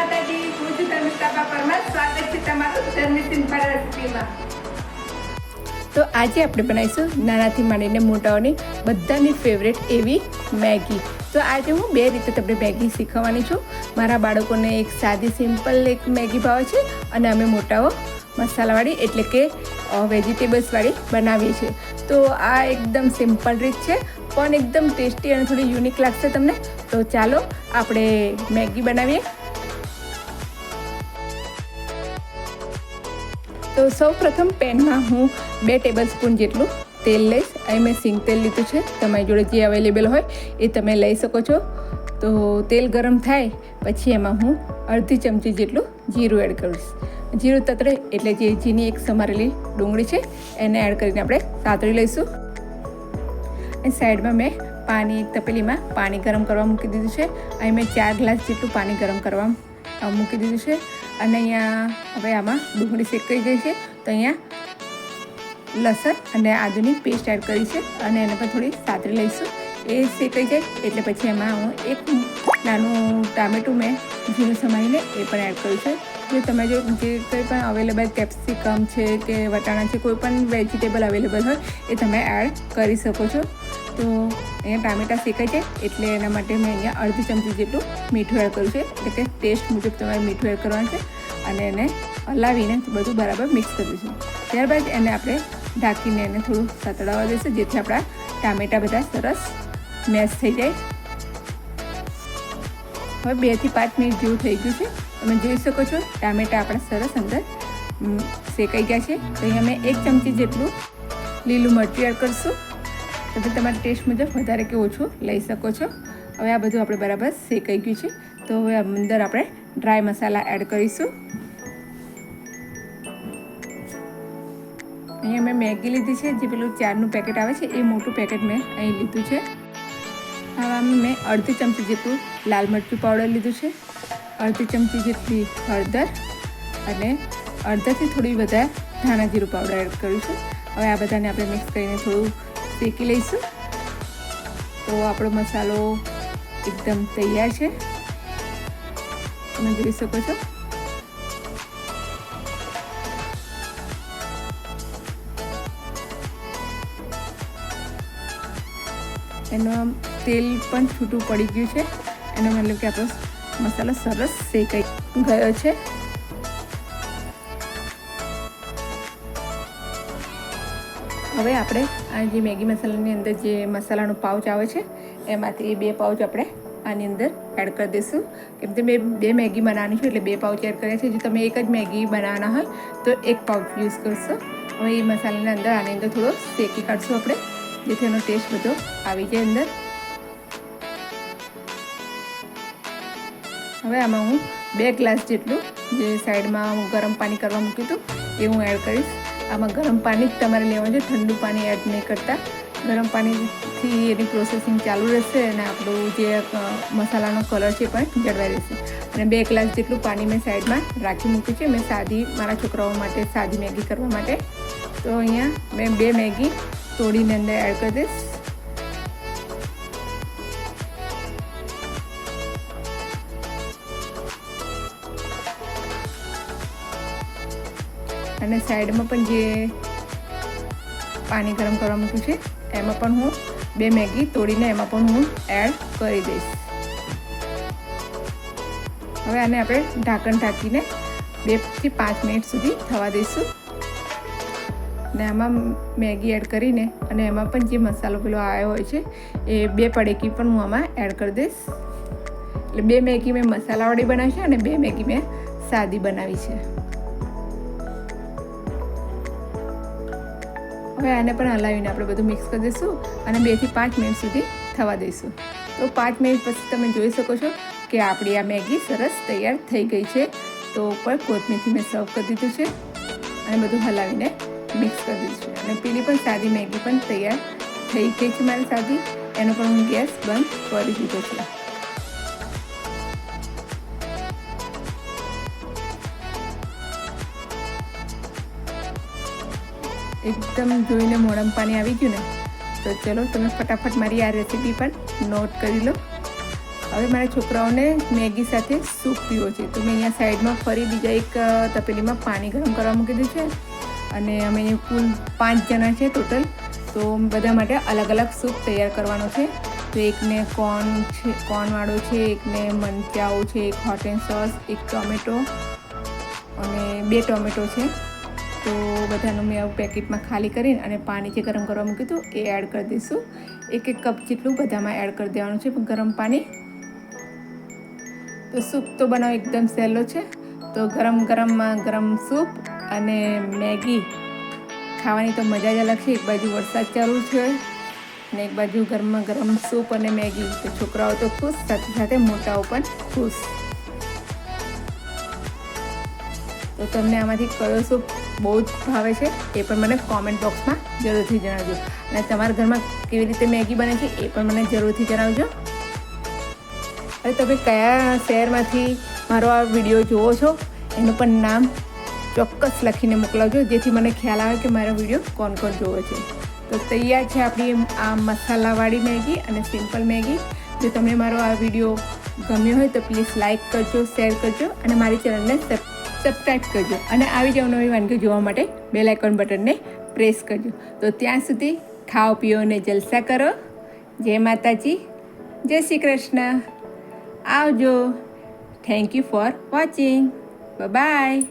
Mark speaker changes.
Speaker 1: માતાજી, હું છું ધર્મિષ્ઠા પરમાર. સ્વાગત છે તમારું ધર્મી સિમ્પલ રેસિપીમાં તો આજે આપણે બનાવીશું નાનાથી માંડીને મોટાઓની બધાની ફેવરેટ એવી મેગી. તો આજે હું બે રીતે તમને મેગી શીખવવાની છું. મારા બાળકોને એક સાદી, સિમ્પલ એક મેગી ભાવે છે અને અમે મોટાઓ મસાલાવાળી એટલે કે વેજીટેબલ્સવાળી બનાવીએ છીએ. તો આ એકદમ સિમ્પલ રીત છે, પણ એકદમ ટેસ્ટી અને થોડી યુનિક લાગશે તમને. તો ચાલો આપણે મેગી બનાવીએ. તો સૌ પ્રથમ પેનમાં હું બે ટેબલ સ્પૂન જેટલું તેલ લઈશ. અહીં મેં સિંગ તેલ લીધું છે. તમારી જોડે જે અવેલેબલ હોય એ તમે લઈ શકો છો. તો તેલ ગરમ થાય પછી એમાં હું અડધી ચમચી જેટલું જીરું એડ કરીશ. જીરું તતરે એટલે જે જીની એક સમારેલી ડુંગળી છે એને એડ કરીને આપણે સાતળી લઈશું. અને સાઈડમાં મેં પાણી એક તપેલીમાં પાણી ગરમ કરવા મૂકી દીધું છે. અહીં મેં ચાર ગ્લાસ જેટલું પાણી ગરમ કરવા મૂકી દીધું છે. અને અહીંયા હવે આમાં ડુંગળી શેકાઈ ગઈ છે. તો અહીંયા લસણ અને આદુની પેસ્ટ એડ કરી છે અને એને પર થોડી સાતરી લઈશું. એ શેકાઈ જાય એટલે પછી એમાં હું એક નાનું ટામેટું મેં ઝીણું સમારીને એ પણ એડ કર્યું છે. જે તમે જો જે કંઈ પણ અવેલેબલ કેપ્સિકમ છે કે વટાણા છે, કોઈ પણ વેજીટેબલ અવેલેબલ હોય, એ તમે એડ કરી શકો છો. તો અહીંયા ટામેટાં શેકાય છે, એટલે એના માટે મેં અહીંયા અડધી ચમચી જેટલું મીઠું એડ કર્યું છે. એટલે ટેસ્ટ મુજબ તમારે મીઠું એડ કરવાનું છે. અને એને હલાવીને બધું બરાબર મિક્સ કરીશું ત્યારબાદ એને આપણે ઢાંકીને એને થોડું સતડાવવા દઈશું જેથી આપણા ટામેટાં બધા સરસ મેશ થઈ જાય. હવે બેથી પાંચ મિનિટ જેવું થઈ ગયું છે. તમે જોઈ શકો છો, ટામેટાં આપણા સરસ અંદર શેકાઈ ગયા છે. તો અહીંયા અમે એક ચમચી જેટલું લીલું મરચું એડ કરશું. તમે તમારા ટેસ્ટ મુજબ વધારે કે ઓછું લઈ શકો છો. હવે આ બધું આપણે બરાબર શેકાઈ ગયું છે. તો હવે અંદર આપણે ડ્રાય મસાલા એડ કરીશું. અહીંયા મેં મેગી લીધી છે. જે પેલું ચારનું પેકેટ આવે છે, એ મોટું પેકેટ મેં અહીં લીધું છે. આમાં મેં અડધી ચમચી જેટલું લાલ મરચું પાવડર લીધું છે. અડધી ચમચી જેટલી હળદર અને અડધાથી થોડી વધારે ધાણા જીરું પાવડર એડ કર્યું છે. હવે આ બધાને આપણે મિક્સ કરીને થોડું શેકી લઈશું. તો આપણો મસાલો એકદમ તૈયાર છે. તમે જોઈ શકો છો. એનું તેલ પણ છૂટું પડી ગયું છે. એનો મતલબ કે આપણો મસાલો સરસ શેકાઈ ગયો છે. હવે આપણે આ જે મેગી મસાલાની અંદર જે મસાલાનો પાઉચ આવે છે, એમાંથી બે પાઉચ આપણે આની અંદર એડ કરી દઈશું. કેમ કે મેં બે મેગી બનાવવાની છે એટલે બે પાઉચ એડ કર્યા છે. જો તમે એક જ મેગી બનાવવાના હોય, તો એક પાઉચ યુઝ કરશો. હવે એ મસાલાની અંદર આની અંદર થોડો શેકી કાઢશું આપણે, જેથી એનો ટેસ્ટ બધો આવી જાય અંદર. હવે આમાં હું બે ગ્લાસ જેટલું જે સાઈડમાં હું ગરમ પાણી કરવા મૂક્યું હતું, એ હું એડ કરીશ. આમાં ગરમ પાણી જ તમારે લેવાનું છે, ઠંડુ પાણી એડ નહીં કરતા. ગરમ પાણીથી એની પ્રોસેસિંગ ચાલુ રહેશે અને આપણું જે મસાલાનો કલર છે પણ જળવાઈ રહેશે. અને બે ગ્લાસ જેટલું પાણી મેં સાઈડમાં રાખી મૂક્યું છે. મેં સાદી, મારા છોકરાઓ માટે સાદી મેગી કરવા માટે. તો અહીંયા મેં બે મેગી તોડીને અંદર એડ કરી દઈશ. અને સાઈડમાં પણ જે પાણી ગરમ કરવા મૂક્યું છે, એમાં પણ હું બે મેગી તોડીને એમાં પણ હું એડ કરી દઈશ. હવે આને આપણે ઢાંકણ ઢાંકીને બેથી પાંચ મિનિટ સુધી થવા દઈશું. ને આમાં મેગી એડ કરીને અને એમાં પણ જે મસાલો પેલો આવ્યો હોય છે, એ બે પડેકી પણ હું આમાં એડ કરી દઈશ. એટલે બે મેગી મેં મસાલાવાળી બનાવી છે અને બે મેગી મેં સાદી બનાવી છે. હવે આને પણ હલાવીને આપણે બધું મિક્સ કરી દઈશું અને બેથી પાંચ મિનિટ સુધી થવા દઈશું. તો પાંચ મિનિટ પછી તમે જોઈ શકો છો કે આપણી આ મેગી સરસ તૈયાર થઈ ગઈ છે. તો ઉપર કોથમીરથી મેં સર્વ કરી દીધું છે અને બધું હલાવીને મિક્સ કરી દીધું છે. અને પેલી પણ સાદી મેગી પણ તૈયાર થઈ ગઈ છે મારી સાદી. એનો પણ હું ગેસ બંધ કરી દીધો છે. એકદમ જોઈને મોડમ પાણી આવી ગયું ને, તો ચલો તમે ફટાફટ મારી આ રેસીપી પણ નોટ કરી લો. હવે મારા છોકરાઓને મેગી સાથે સૂપ પીવો છે. તો મેં અહીંયા સાઈડમાં ફરી બીજા એક તપેલીમાં પાણી ગરમ કરવા મૂકી દીધું છે અને અમે કુલ પાંચ જણા છે ટોટલ તો બધા માટે અલગ અલગ સૂપ તૈયાર કરવાનો છે. તો એકને કોર્ન છે કોર્નવાળો છે, એકને મંચાઓ છે, એક હોટ એન્ડ સોસ એક ટોમેટો અને બે ટોમેટો છે. તો બધાનું મેં આવું પેકેટમાં ખાલી કરીને અને પાણી જે ગરમ કરવા મૂક્યું હતું એ એડ કરી દઈશું. એક એક કપ જેટલું બધામાં એડ કરી દેવાનું છે ગરમ પાણી. તો સૂપ તો બનાવ એકદમ સહેલો છે. તો ગરમ ગરમમાં ગરમ સૂપ અને મેગી. ખાવાની તો મજા જ અલગ છે. એક બાજુ વરસાદ ચાલુ છે અને એક બાજુ ગરમમાં ગરમ સૂપ અને મેગી. તો છોકરાઓ તો ખુશ, સાથે સાથે મોટાઓ પણ ખુશ. તો તમને આમાંથી કયો સૂપ બહુ જ ભાવે છે, એ પણ મને કોમેન્ટ બોક્સમાં જરૂરથી જણાવજો. અને તમારા ઘરમાં કેવી રીતે મેગી બને છે, એ પણ મને જરૂરથી જણાવજો. અને તમે કયા શહેરમાંથી મારો આ વીડિયો જુઓ છો, એનું પણ નામ ચોક્કસ લખીને મોકલાવજો, જેથી મને ખ્યાલ આવે કે મારો વીડિયો કોણ કોણ જોવો છે. તો તૈયાર છે આપણી આ મસાલાવાળી મેગી અને સિમ્પલ મેગી. જો તમને મારો આ વીડિયો ગમ્યો હોય તો પ્લીઝ લાઇક કરજો, શેર કરજો અને મારી ચેનલને સબસ્ક્રાઈબ કરજો અને આવી જ નવી વાનગી જોવા માટે બેલ આઇકોન બટનને પ્રેસ કરજો. તો ત્યાં સુધી ખાઓ, પીઓ અને જલસા કરો. જય માતાજી, જય શ્રી કૃષ્ણ. આવજો. Thank you for watching bye